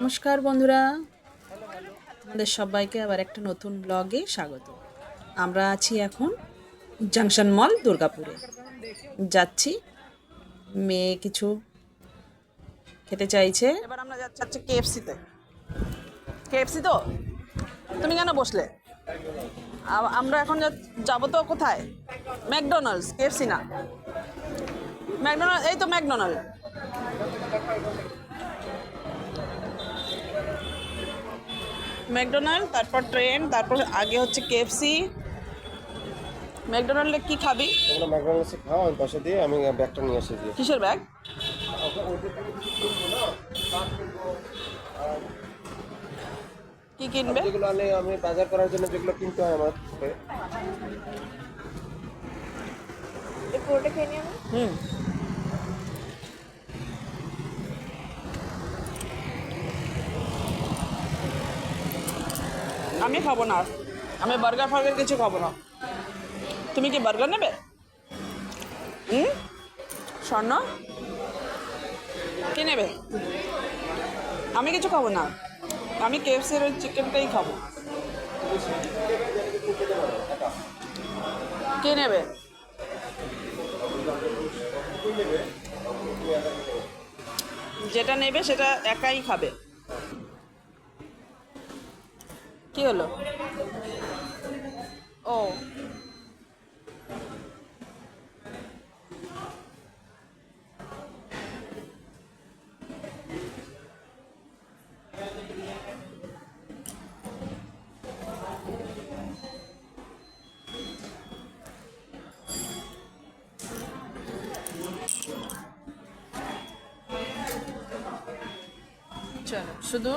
নমস্কার বন্ধুরা। আমাদের সবাইকে আবার একটা নতুন ব্লগে স্বাগত। আমরা আছি এখন জাংশন মল দুর্গাপুরে। যাচ্ছি। মেয়ে কিছু খেতে চাইছে। এবার আমরা যাচ্ছি কেএফসিতে কেএফসি তো? তুমি কেন বসলে? আমরা এখন যাব তো কোথায়? ম্যাকডোনাল্ডস কেএফসি না। ম্যাকডোনাল্ড এই তো ম্যাকডোনাল্ড ম্যাকডোনাল্ড তারপর ট্রেন তারপর আগে হচ্ছে কেএফসি ম্যাকডোনাল্ডে কি খাবি? তোমরা ম্যাকডোনাল্ডসে খাও আমি পয়সা দিয়ে আমি ব্যাগটা নিয়ে এসে দিয়ে কিসের ব্যাগ? কি কিনবে? যেগুলো আনে আমি বাজার করার জন্য যেগুলো কিনতে হয় আমার হুম। খাব না। আমি বার্গার ফার্গার কিছু খাব না। তুমি কি বার্গার নেবে? হুম? স্বর্ণ? কি নেবে? আমি কিছু খাব না। আমি কেএফসির ওই চিকেনটাই খাব। কে নেবে? যেটা নেবে সেটা একাই খাবে। কি হলো? ও। চলো শুধু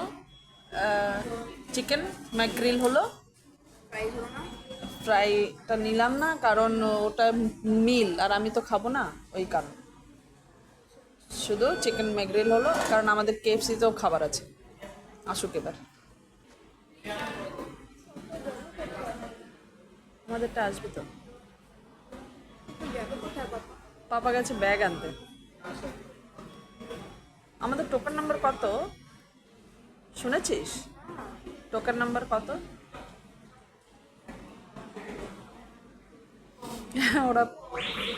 চিকেন ম্যাকগ্রিল হলো। ফ্রাইটা নিলাম না কারণ ওটা মিল আর আমি তো খাব না ওই কারণ। শুধু চিকেন ম্যাকগ্রিল হলো কারণ আমাদের কেএফসিতেও খাবার আছে। আসুক এবার। আমাদেরটা আসবে তো। পাপা গেছে ব্যাগ আনতে। আমাদের টোকেন নাম্বার কত? শুনেছিস? টোকেন নাম্বার কত? ওরা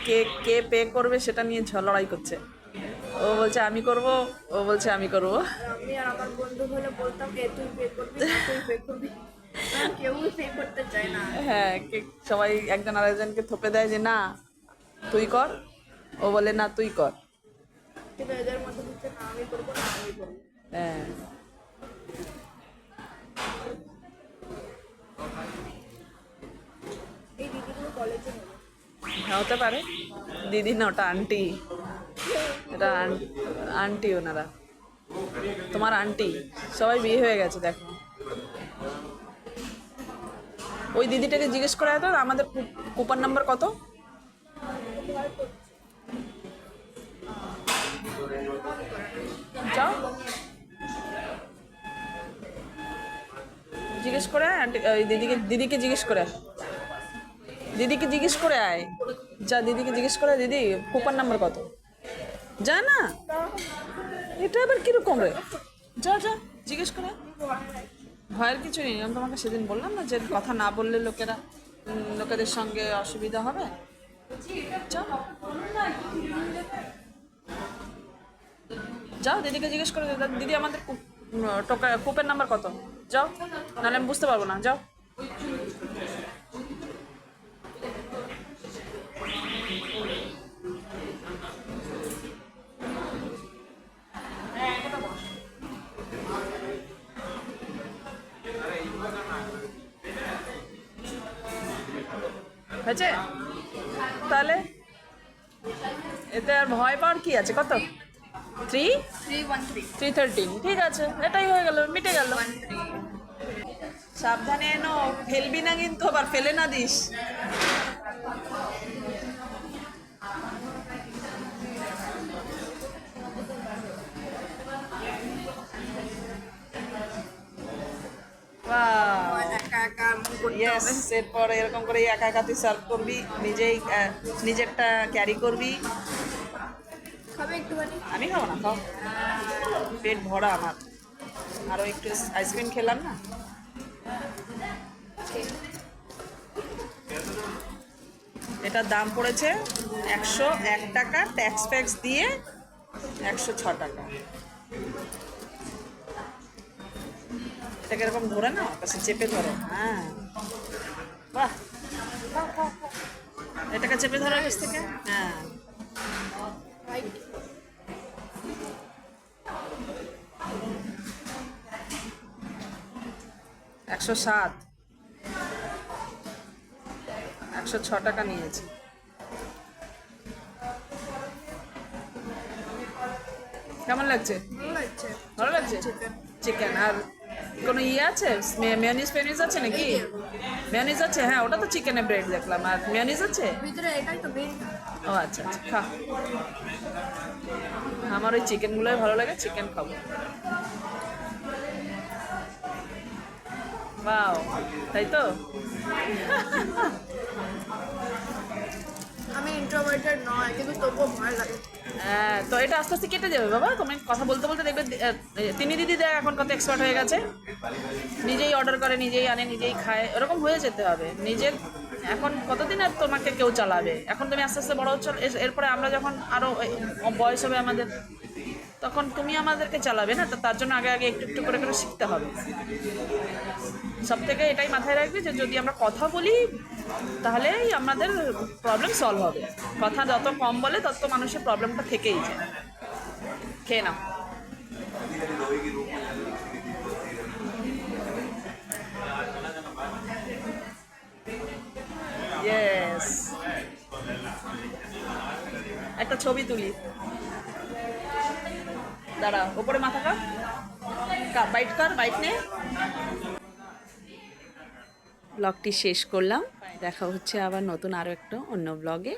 কে কে পে করবে সেটা নিয়ে ঝ- লড়াই করছে। ও বলছে আমি করব। ও বলছে আমি করব। আমি আর আমার বন্ধু হলে বলতাম এ তুই পে করবি তুই পে করবি? কেউই পে করতে চায় না। হ্যাঁ কে সবাই একজন আরেকজনকে থপে দেয় যে না তুই কর। ও বলে না তুই কর। কিন্তু এদের মধ্যে হচ্ছে না আমি করব না আমি করব। হ্যাঁ। হতে পারে। দিদি না, ওটা আন্টি এটা আন্টি ওনারা। তোমার আন্টি সবাই বিয়ে হয়ে গেছে, দেখো। ওই দিদিটাকে জিজ্ঞেস করা তো আমাদের কুপন নাম্বার কত? যাও। জিজ্ঞেস করে দিদিকে দিদিকে জিজ্ঞেস করে। দিদিকে জিজ্ঞেস করে আয়। যা, দিদিকে জিজ্ঞেস করে, দিদি কুপন নাম্বার কত? যা না। এটা আবার কীরকম রে? যা যা, জিজ্ঞেস করে। ভয়ের কিছু নেই, আমি তোমাকে সেদিন বললাম না যে কথা না বললে লোকেরা লোকেদের সঙ্গে অসুবিধা হবে। যাও। দিদিকে জিজ্ঞেস করে, দিদি, আমাদের টোকা, কুপের নাম্বার কত? যাও, নাহলে আমি বুঝতে পারব না, যাও। হয়েছে? তাহলে? এতে আর ভয় পাওয়ার কি আছে? কত? Three three three three thirteen ঠিক আছে এটাই হয়ে গেল মিটে গেল। সাবধানে এনো ফেলবি না কিন্তু আবার ফেলে না দিস। এরপর এরকম করে একা একা তুই সার্ভ করবি নিজেই নিজেরটা ক্যারি করবি। আমি খাব না, খাও। পেট ভরা আমার। আরও একটু আইসক্রিম খেলাম না? এটার দাম পড়েছে একশো এক টাকা ট্যাক্স ফ্যাক্স দিয়ে একশো ছ টাকা। এটাকে এরকম ধরে না? কাছে চেপে ধরো। হ্যাঁ। বাহ। এটাকে চেপে ধরো কাছ থেকে। হ্যাঁ। একশো সাত। একশো ছ টাকা নিয়েছি। কেমন লাগছে? ভালো লাগছে। ভালো লাগছে? চিকেন আর কোনো ইয়ে আছে? মেয়নিজ ফেনিজ আছে নাকি? মেয়নিজ আছে? হ্যাঁ ওটা তো চিকেনে ব্রেড দেখলাম। আর মেয়নিজ আছে? ও আচ্ছা আচ্ছা খা। আমার ওই চিকেনগুলোই ভালো লাগে চিকেন খাব। বাও তাই তো? আমি ইন্ট্রোভার্টেড নয় কিন্তু তবুও ভয় লাগে। তো এটা আস্তে আস্তে কেটে যাবে বাবা। তুমি কথা বলতে বলতে দেখবে তিনি দিদি দেখ এখন কত এক্সপার্ট হয়ে গেছে। নিজেই অর্ডার করে, নিজেই আনে, নিজেই খায়। এরকম হয়ে যেতে হবে। নিজের এখন কতদিন আর তোমাকে কেউ চালাবে? এখন তুমি আস্তে আস্তে বড় হচ্ছ এরপরে আমরা যখন আরও বয়স হবে আমাদের তখন তুমি আমাদেরকে চালাবে না, তো তার জন্য আগে আগে একটু একটু করে করে শিখতে হবে। সব থেকে এটাই মাথায় রাখবে যে যদি আমরা কথা বলি, তাহলেই আমাদের প্রবলেম সলভ হবে। কথা যত কম বলে, তত মানুষের প্রবলেমটা থেকেই যায়। খেয়ে নাও। একটা ছবি তুলি। দাঁড়া, ওপরে মাথা কা, বাইট কর, বাইট নে। ব্লগটি শেষ করলাম। দেখা হচ্ছে আবার নতুন আরও একটা অন্য ব্লগে।